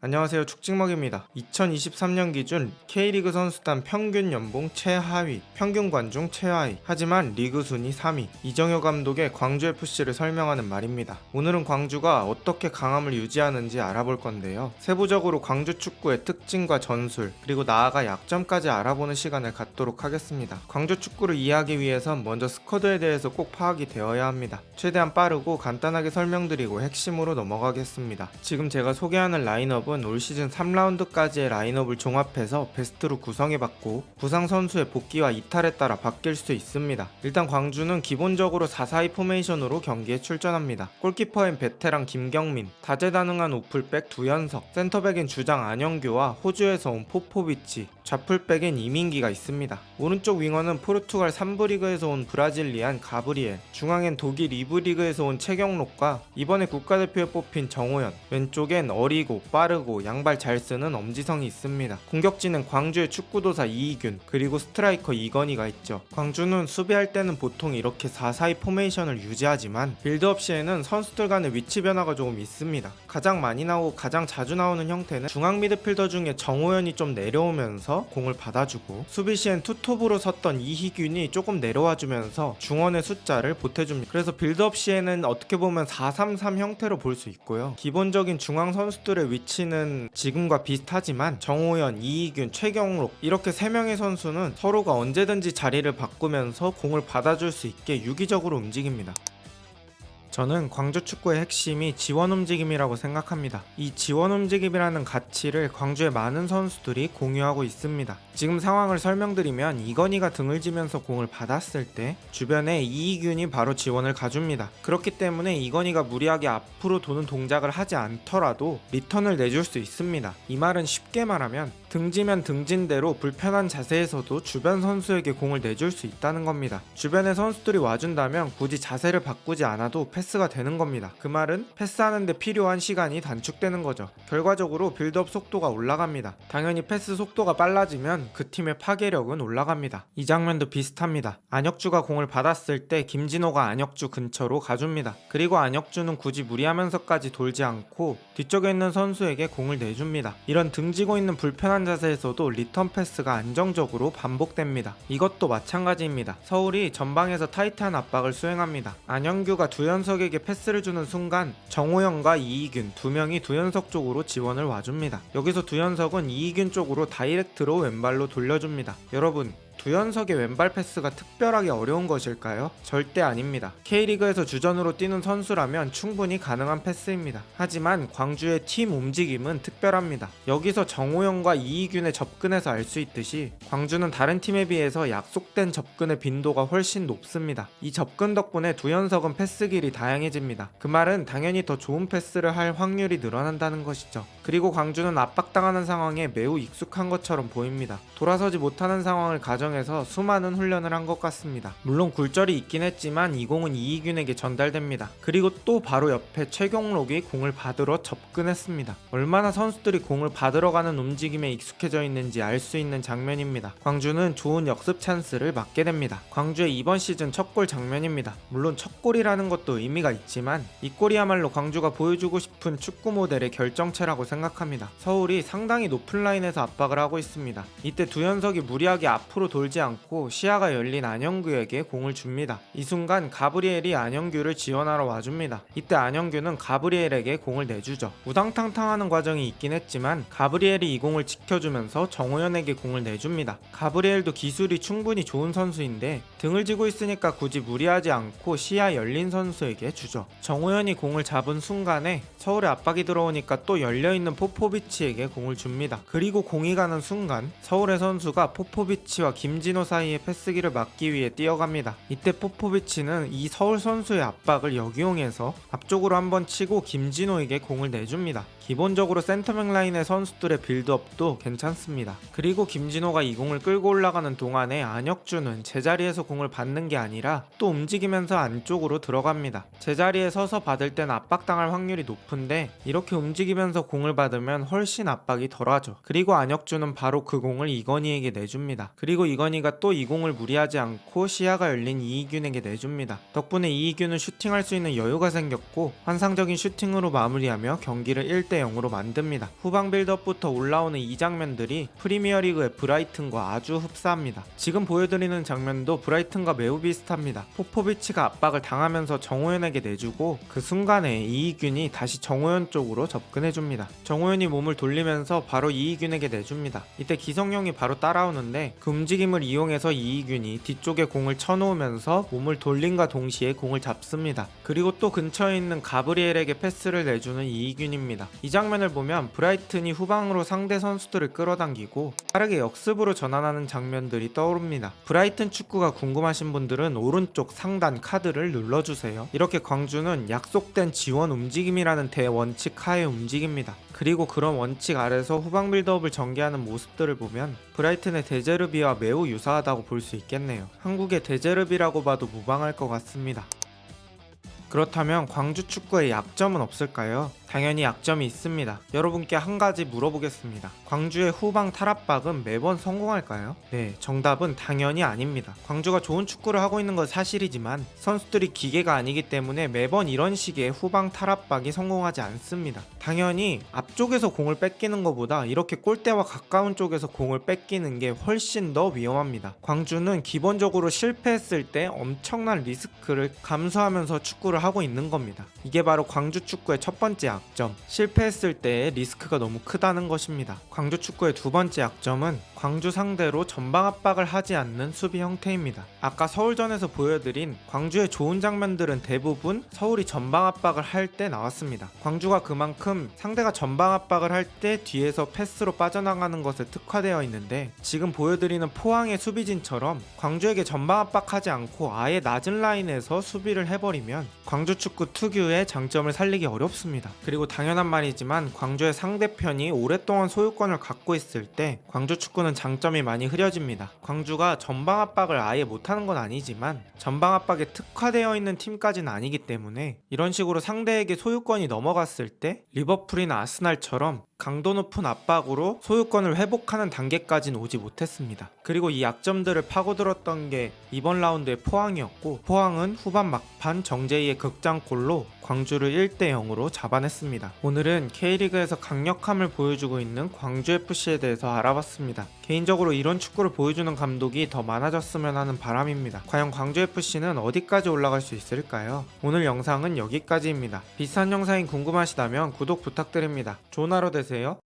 안녕하세요 축직먹입니다. 2023년 기준 K리그 선수단 평균 연봉 최하위, 평균 관중 최하위, 하지만 리그 순위 3위 이정효 감독의 광주FC를 설명하는 말입니다. 오늘은 광주가 어떻게 강함을 유지하는지 알아볼 건데요. 세부적으로 광주 축구의 특징과 전술, 그리고 나아가 약점까지 알아보는 시간을 갖도록 하겠습니다. 광주 축구를 이해하기 위해선 먼저 스쿼드에 대해서 꼭 파악이 되어야 합니다. 최대한 빠르고 간단하게 설명드리고 핵심으로 넘어가겠습니다. 지금 제가 소개하는 라인업 은 올 시즌 3라운드까지의 라인업을 종합해서 베스트로 구성해봤고 부상 선수의 복귀와 이탈에 따라 바뀔 수 있습니다. 일단 광주는 기본적으로 4-4-2 포메이션으로 경기에 출전합니다. 골키퍼엔 베테랑 김경민, 다재다능한 오플백 두현석, 센터백엔 주장 안영규와 호주에서 온 포포비치, 좌풀백엔 이민기가 있습니다. 오른쪽 윙어는 포르투갈 3부 리그에서 온 브라질리안 가브리엘, 중앙엔 독일 2부 리그에서 온 최경록과 이번에 국가대표에 뽑힌 정호연, 왼쪽엔 어리고 빠르 고 양발 잘 쓰는 엄지성이 있습니다. 공격진은 광주의 축구도사 이희균, 그리고 스트라이커 이건희가 있죠. 광주는 수비할 때는 보통 이렇게 4-4-2 포메이션을 유지하지만 빌드업 시에는 선수들 간의 위치 변화가 조금 있습니다. 가장 많이 나오고 가장 자주 나오는 형태는 중앙 미드필더 중에 정호연이 좀 내려오면서 공을 받아주고 수비 시엔 투톱으로 섰던 이희균이 조금 내려와주면서 중원의 숫자를 보태줍니다. 그래서 빌드업 시에는 어떻게 보면 4-3-3 형태로 볼 수 있고요. 기본적인 중앙 선수들의 위치는 지금과 비슷하지만 정호연, 이희균, 최경록 이렇게 세 명의 선수는 서로가 언제든지 자리를 바꾸면서 공을 받아줄 수 있게 유기적으로 움직입니다. 저는 광주 축구의 핵심이 지원 움직임이라고 생각합니다. 이 지원 움직임이라는 가치를 광주의 많은 선수들이 공유하고 있습니다. 지금 상황을 설명드리면 이건희가 등을 지면서 공을 받았을 때 주변에 이희균이 바로 지원을 가줍니다. 그렇기 때문에 이건희가 무리하게 앞으로 도는 동작을 하지 않더라도 리턴을 내줄 수 있습니다. 이 말은 쉽게 말하면 등지면 등진대로 불편한 자세에서도 주변 선수에게 공을 내줄 수 있다는 겁니다. 주변의 선수들이 와준다면 굳이 자세를 바꾸지 않아도 패스가 되는 겁니다. 그 말은 패스하는데 필요한 시간이 단축되는 거죠. 결과적으로 빌드업 속도가 올라갑니다. 당연히 패스 속도가 빨라지면 그 팀의 파괴력은 올라갑니다. 이 장면도 비슷합니다. 안혁주가 공을 받았을 때 김진호가 안혁주 근처로 가줍니다. 그리고 안혁주는 굳이 무리하면서까지 돌지 않고 뒤쪽에 있는 선수에게 공을 내줍니다. 이런 등지고 있는 불편한 자세에서도 리턴 패스가 안정적으로 반복됩니다. 이것도 마찬가지입니다. 서울이 전방에서 타이트한 압박을 수행합니다. 안영규가 두현석에게 패스를 주는 순간 정호영과 이희균 두 명이 두현석 쪽으로 지원을 와줍니다. 여기서 두현석은 이희균 쪽으로 다이렉트로 왼발로 돌려줍니다. 여러분 두현석의 왼발 패스가 특별하게 어려운 것일까요? 절대 아닙니다. K리그에서 주전으로 뛰는 선수라면 충분히 가능한 패스입니다. 하지만 광주의 팀 움직임은 특별합니다. 여기서 정호영과 이희균의 접근에서 알 수 있듯이 광주는 다른 팀에 비해서 약속된 접근의 빈도가 훨씬 높습니다. 이 접근 덕분에 두현석은 패스 길이 다양해집니다. 그 말은 당연히 더 좋은 패스를 할 확률이 늘어난다는 것이죠. 그리고 광주는 압박당하는 상황에 매우 익숙한 것처럼 보입니다. 돌아서지 못하는 상황을 가정해 서 수많은 훈련을 한 것 같습니다. 물론 굴절이 있긴 했지만 이 공은 이희균에게 전달됩니다. 그리고 또 바로 옆에 최경록이 공을 받으러 접근했습니다. 얼마나 선수들이 공을 받으러 가는 움직임에 익숙해져 있는지 알 수 있는 장면입니다. 광주는 좋은 역습 찬스를 맞게 됩니다. 광주의 이번 시즌 첫 골 장면입니다. 물론 첫 골이라는 것도 의미가 있지만 이 골이야말로 광주가 보여주고 싶은 축구 모델의 결정체라고 생각합니다. 서울이 상당히 높은 라인에서 압박을 하고 있습니다. 이때 두현석이 무리하게 앞으로 돌지 않고 시야가 열린 안영규에게 공을 줍니다. 이 순간 가브리엘이 안영규를 지원하러 와줍니다. 이때 안영규는 가브리엘에게 공을 내주죠. 우당탕탕하는 과정이 있긴 했지만 가브리엘이 이 공을 지켜주면서 정호연에게 공을 내줍니다. 가브리엘도 기술이 충분히 좋은 선수인데 등을 지고 있으니까 굳이 무리하지 않고 시야 열린 선수에게 주죠. 정호연이 공을 잡은 순간에 서울의 압박이 들어오니까 또 열려있는 포포비치에게 공을 줍니다. 그리고 공이 가는 순간 서울의 선수가 포포비치와 김 진호 사이의 패스기를 막기 위해 뛰어갑니다. 이때 포포비치는 이 서울 선수의 압박을 역이용해서 앞쪽으로 한번 치고 김진호에게 공을 내줍니다. 기본적으로 센터백 라인의 선수들의 빌드업도 괜찮습니다. 그리고 김진호가 이 공을 끌고 올라가는 동안에 안혁주는 제자리에서 공을 받는 게 아니라 또 움직이면서 안쪽으로 들어갑니다. 제자리에 서서 받을 땐 압박당할 확률이 높은데 이렇게 움직이면서 공을 받으면 훨씬 압박이 덜하죠. 그리고 안혁주는 바로 그 공을 이건희에게 내줍니다. 그리고 이건희가 또 이 공을 무리하지 않고 시야가 열린 이희균에게 내줍니다. 덕분에 이희균은 슈팅할 수 있는 여유가 생겼고 환상적인 슈팅으로 마무리하며 경기를 1대 1대 0으로 만듭니다. 후방 빌드업부터 올라오는 이 장면들이 프리미어리그의 브라이튼과 아주 흡사합니다. 지금 보여드리는 장면도 브라이튼과 매우 비슷합니다. 포포비치가 압박을 당하면서 정호연에게 내주고 그 순간에 이희균이 다시 정호연 쪽으로 접근해줍니다. 정호연이 몸을 돌리면서 바로 이희균에게 내줍니다. 이때 기성용이 바로 따라오는데 그 움직임을 이용해서 이희균이 뒤쪽에 공을 쳐놓으면서 몸을 돌린과 동시에 공을 잡습니다. 그리고 또 근처에 있는 가브리엘에게 패스를 내주는 이희균입니다. 이 장면을 보면 브라이튼이 후방으로 상대 선수들을 끌어당기고 빠르게 역습으로 전환하는 장면들이 떠오릅니다. 브라이튼 축구가 궁금하신 분들은 오른쪽 상단 카드를 눌러주세요. 이렇게 광주는 약속된 지원 움직임이라는 대원칙 하에 움직입니다. 그리고 그런 원칙 아래서 후방 빌드업을 전개하는 모습들을 보면 브라이튼의 데제르비와 매우 유사하다고 볼 수 있겠네요. 한국의 데제르비라고 봐도 무방할 것 같습니다. 그렇다면 광주 축구의 약점은 없을까요? 당연히 약점이 있습니다. 여러분께 한 가지 물어보겠습니다. 광주의 후방 탈압박은 매번 성공할까요? 네, 정답은 당연히 아닙니다. 광주가 좋은 축구를 하고 있는 건 사실이지만 선수들이 기계가 아니기 때문에 매번 이런 식의 후방 탈압박이 성공하지 않습니다. 당연히 앞쪽에서 공을 뺏기는 것보다 이렇게 골대와 가까운 쪽에서 공을 뺏기는 게 훨씬 더 위험합니다. 광주는 기본적으로 실패했을 때 엄청난 리스크를 감수하면서 축구를 하고 있는 겁니다. 이게 바로 광주 축구의 첫 번째 약점. 실패했을 때의 리스크가 너무 크다는 것입니다. 광주 축구의 두 번째 약점은 광주 상대로 전방 압박을 하지 않는 수비 형태입니다. 아까 서울전에서 보여드린 광주의 좋은 장면들은 대부분 서울이 전방 압박을 할 때 나왔습니다. 광주가 그만큼 상대가 전방 압박을 할 때 뒤에서 패스로 빠져나가는 것에 특화되어 있는데 지금 보여드리는 포항의 수비진처럼 광주에게 전방 압박하지 않고 아예 낮은 라인에서 수비를 해버리면 광주 축구 특유의 장점을 살리기 어렵습니다. 그리고 당연한 말이지만 광주의 상대편이 오랫동안 소유권을 갖고 있을 때 광주 축구는 장점이 많이 흐려집니다. 광주가 전방 압박을 아예 못하는 건 아니지만 전방 압박에 특화되어 있는 팀까지는 아니기 때문에 이런 식으로 상대에게 소유권이 넘어갔을 때 리버풀이나 아스날처럼 강도 높은 압박으로 소유권을 회복하는 단계까지는 오지 못했습니다. 그리고 이 약점들을 파고들었던 게 이번 라운드의 포항이었고 포항은 후반 막판 정재희의 극장골로 광주를 1대 0으로 잡아냈습니다. 오늘은 K리그에서 강력함을 보여주고 있는 광주FC에 대해서 알아봤습니다. 개인적으로 이런 축구를 보여주는 감독이 더 많아졌으면 하는 바람입니다. 과연 광주FC는 어디까지 올라갈 수 있을까요? 오늘 영상은 여기까지입니다. 비슷한 영상이 궁금하시다면 구독 부탁드립니다. 좋은 하루 되 세요.